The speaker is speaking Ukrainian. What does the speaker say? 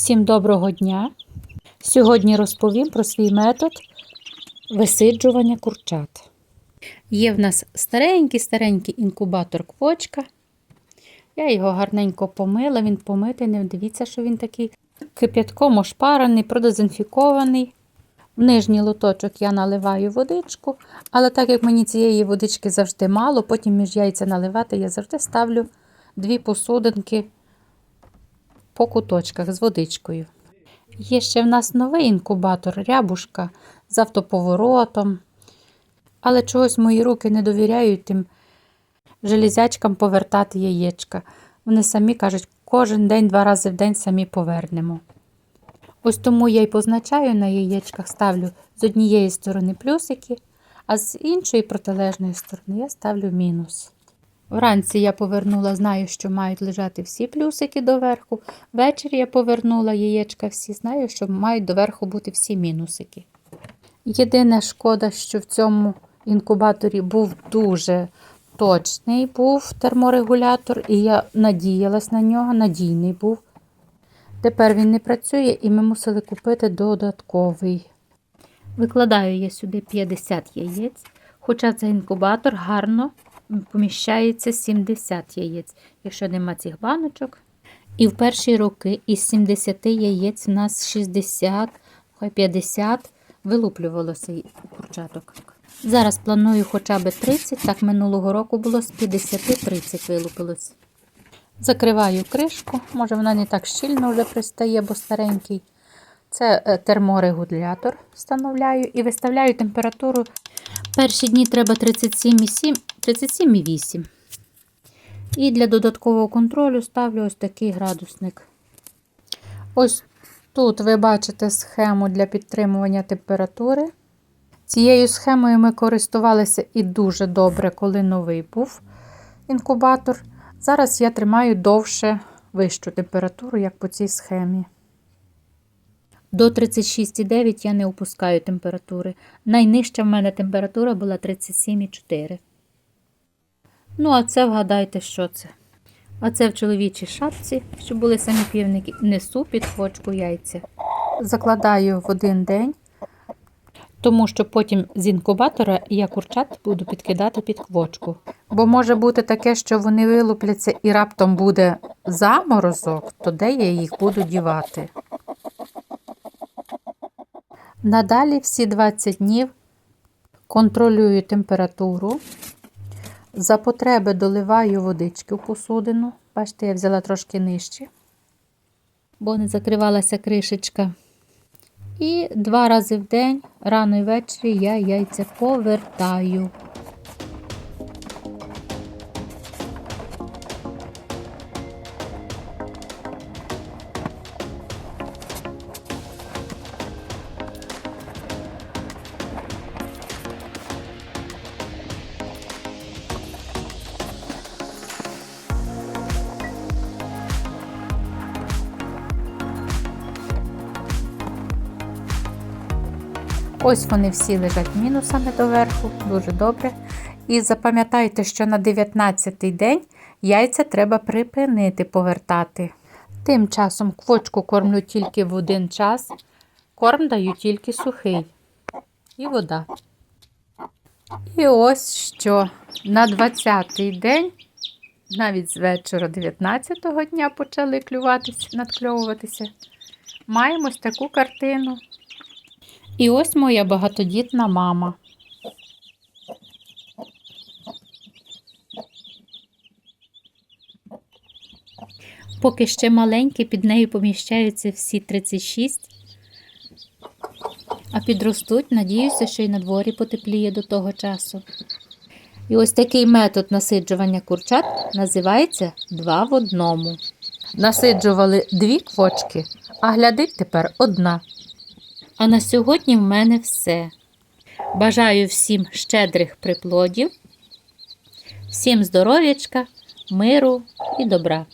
Всім доброго дня! Сьогодні розповім про свій метод висиджування курчат. Є в нас старенький-старенький інкубатор квочка. Я його гарненько помила, він помитий, не дивіться, що він такий кип'ятком ошпарений, продезінфікований. В нижній лоточок я наливаю водичку, але так як мені цієї водички завжди мало, потім між яйця наливати, я завжди ставлю дві посудинки по куточках з водичкою. Є ще в нас новий інкубатор рябушка з автоповоротом. Але чогось мої руки не довіряють тим железячкам повертати яєчка. Вони самі кажуть, кожен день, два рази в день самі повернемо. Ось тому я й позначаю на яєчках, ставлю з однієї сторони плюсики, а з іншої протилежної сторони я ставлю мінус. Вранці я повернула, знаю, що мають лежати всі плюсики доверху. Ввечері я повернула яєчка всі, знаю, що мають доверху бути всі мінусики. Єдина шкода, що в цьому інкубаторі був дуже точний був терморегулятор, і я надіялась на нього, надійний був. Тепер він не працює і ми мусили купити додатковий. Викладаю я сюди 50 яєць, хоча цей інкубатор гарно поміщається 70 яєць, якщо нема цих баночок. І в перші роки із 70 яєць у нас 60, хай 50 вилуплювалося курчаток. Зараз планую хоча б 30, так минулого року було з 50-30 вилупилось. Закриваю кришку, може вона не так щільно вже пристає, бо старенький. Це е, терморегулятор встановляю і виставляю температуру. Перші дні треба 37,7, 37,8. І для додаткового контролю ставлю ось такий градусник. Ось тут ви бачите схему для підтримування температури. Цією схемою ми користувалися і дуже добре, коли новий був інкубатор. Зараз я тримаю довше вищу температуру, як по цій схемі. До 36,9 я не опускаю температури. Найнижча в мене температура була 37,4. Ну, а це вгадайте, що це. А це в чоловічій шапці, щоб були самі півники, несу під хвочку яйця. Закладаю в один день, тому що потім з інкубатора я курчат буду підкидати під квочку. Бо може бути таке, що вони вилупляться і раптом буде заморозок, то де я їх буду дівати? Надалі всі 20 днів контролюю температуру. За потреби доливаю водички в посудину. Бачите, я взяла трошки нижче, бо не закривалася кришечка. І два рази в день, рано і ввечері, я яйця повертаю. Ось вони всі лежать мінусами доверху, дуже добре. І запам'ятайте, що на 19-й день яйця треба припинити повертати. Тим часом квочку кормлю тільки в один час, корм даю тільки сухий і вода. І ось що на 20-й день, навіть з вечора 19-го дня почали клюватися, надкльовуватися. Маємо ось таку картину. І ось моя багатодітна мама. Поки ще маленькі, під нею поміщаються всі 36, а підростуть, надіюся, що й на дворі потепліє до того часу. І ось такий метод насиджування курчат називається два в одному. Насиджували дві квочки, а глядить тепер одна. А на сьогодні в мене все. Бажаю всім щедрих приплодів, всім здоров'ячка, миру і добра.